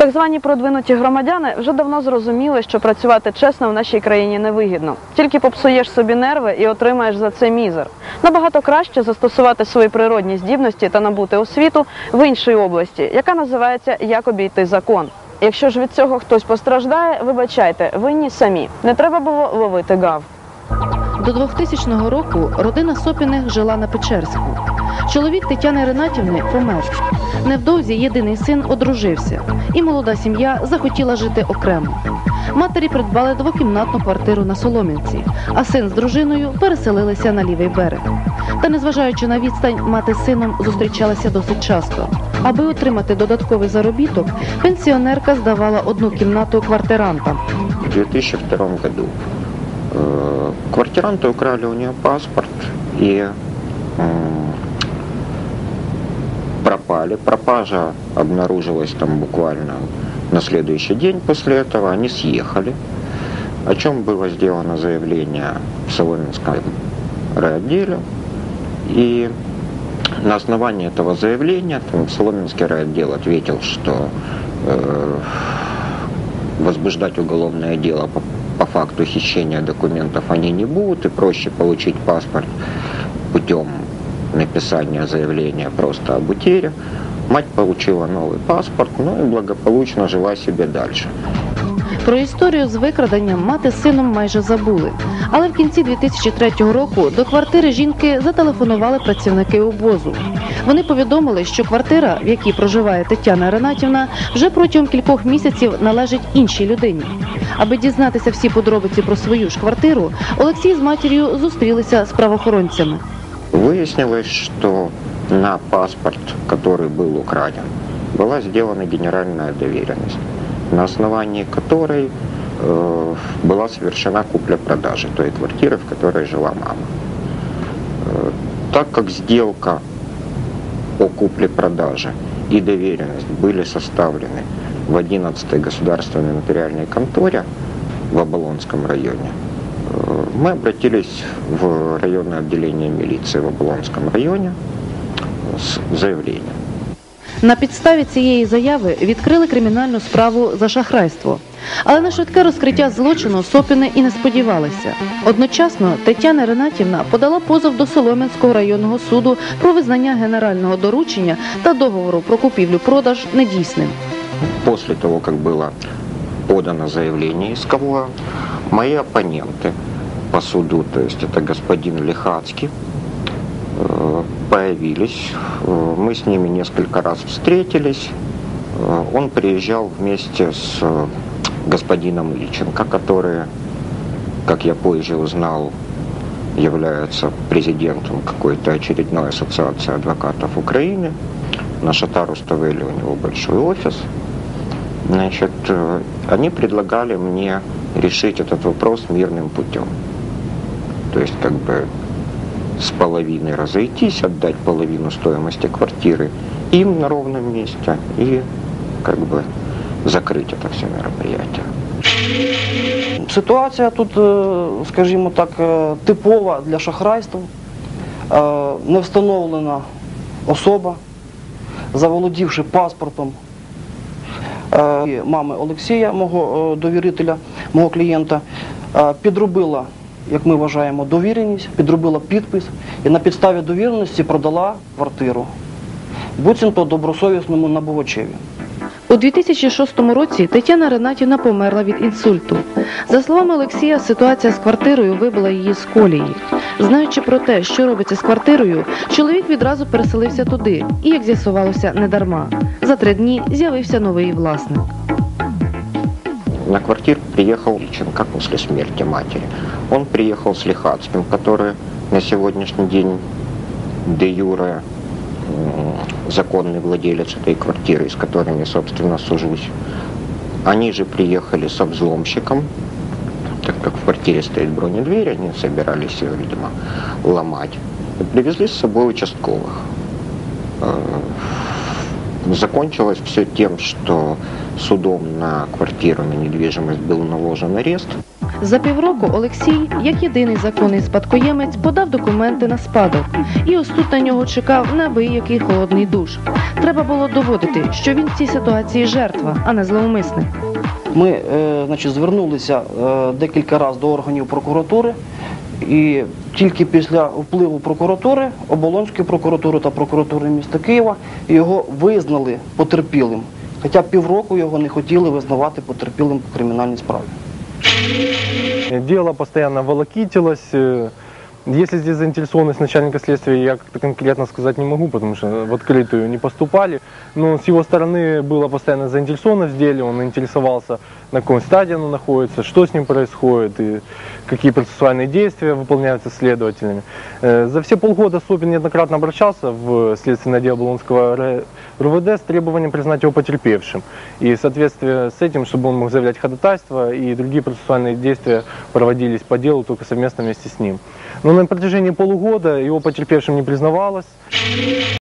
Так звані продвинуті громадяни вже давно зрозуміли, що працювати чесно в нашій країні невигідно. Тільки попсуєш собі нерви і отримаєш за це мізер. Набагато краще застосувати свої природні здібності та набути освіту в іншій області, яка називається Як обійти закон. Якщо ж від цього хтось постраждає, вибачайте, винні самі. Не треба було ловити гав. До 2000 року родина Сопіних жила на Печерську. Чоловік Тетяни Ренатівни помер. Невдовзі єдиний син одружився, і молода сім'я захотіла жити окремо. Матері придбали двокімнатну квартиру на Солом'янці, а син з дружиною переселилися на лівий берег. Та незважаючи на відстань, мати з сином зустрічалися досить часто. Аби отримати додатковий заробіток, пенсіонерка здавала одну кімнату квартирантам. В 2002 году э, квартиранты украли у нее паспорт м, пропали. Пропажа обнаружилась там буквально на следующий день после этого. Они съехали, о чем было сделано заявление в Соломенском райотделе. И на основании этого заявления там, Соломенский райотдел ответил, что э, возбуждать уголовное дело по, по факту хищения документов они не будут, и проще получить паспорт путем написания заявления просто об утере. Мать получила новый паспорт, ну и благополучно жила себе дальше. Про історію з викраденням мати з сином майже забули. Але в кінці 2003 року до квартири жінки зателефонували працівники обозу. Вони повідомили, що квартира, в якій проживає Тетяна Ренатівна, вже протягом кількох місяців належить іншій людині. Аби дізнатися всі подробиці про свою ж квартиру, Олексій з матір'ю зустрілися з правоохоронцями. Выяснилось, что на паспорт, который был украден, была сделана генеральная доверенность, на основании которой э, была совершена купля-продажа той квартиры, в которой жила мама. Э, так как сделка о купле-продаже и доверенность были составлены в 11-й государственной нотариальной конторе в Оболонском районе, мы обратились в районное отделение милиции в Оболонском районе с заявлением. На підставі цієї заяви відкрили кримінальну справу за шахрайство. Але на швидке розкриття злочину Сопіни і не сподівалися. Одночасно Тетяна Ренатівна подала позов до Солом'янського районного суду про визнання генерального доручення та договору про купівлю-продаж недійсним. После того, как было подано заявление исковое, мои оппоненты по суду, то есть это господин Лихацкий, э, появились. Э, Мы с ними несколько раз встретились. Э, Он приезжал вместе с господином Ильченко, который, как я позже узнал, является президентом какой-то очередной ассоциации адвокатов Украины. На Шатару-Ставеле у него большой офис. Значит, они предлагали мне решить этот вопрос мирным путем. То есть, как бы с половиной разойтись, отдать половину стоимости квартиры им на ровном месте и как бы закрыть это все мероприятие. Ситуація тут, е, скажімо так, е, типова для шахрайства. Е, Не встановлена особа, заволодівши паспортом е, мами Олексія, мого е, довірителя, мого клієнта, е, підробила, як ми вважаємо, довіреність, підробила підпис і на підставі довіреності продала квартиру. Буцімто добросовісному набувачеві. У 2006 році Тетяна Ренатівна померла від інсульту. За словами Олексія, ситуація з квартирою вибила її з колії. Знаючи про те, що робиться з квартирою, чоловік відразу переселився туди і, як з'ясувалося, не дарма. За три дні з'явився новий власник. На квартиру приехал Ильченко после смерти матери. Он приехал с Лихацким, который на сегодняшний день де юре законный владелец этой квартиры, с которыми, собственно, сужусь. Они же приехали со взломщиком, так как в квартире стоит бронедверь, они собирались ее, видимо, ломать. И привезли с собой участковых. Закончилось все тем, что судом на квартиру, на недвижимость был наложен арест. За півроку Олексій, як єдиний законний спадкоємець, подав документи на спадок. І ось тут на нього чекав неабиякий холодний душ. Треба було доводити, що він в цій ситуації жертва, а не зловмисник. Ми е, значить, звернулися е, декілька разів до органів прокуратури, і тільки після впливу прокуратури, Оболонської прокуратури та прокуратури міста Києва його визнали потерпілим. Хоча півроку його не хотіли визнавати потерпілим по кримінальній справі. Діло постійно волокитилось. Если здесь заинтересованность начальника следствия, я как-то конкретно сказать не могу, потому что в открытую не поступали. Но с его стороны была постоянно заинтересованность в деле, он интересовался, на какой стадии оно находится, что с ним происходит и какие процессуальные действия выполняются следователями. Э, За все полгода Сопин неоднократно обращался в следственный отдел Болонского Р- РУВД с требованием признать его потерпевшим. И в соответствии с этим, чтобы он мог заявлять ходатайство и другие процессуальные действия проводились по делу только совместно вместе с ним. Но на протяжении полугода его потерпевшим не признавалось.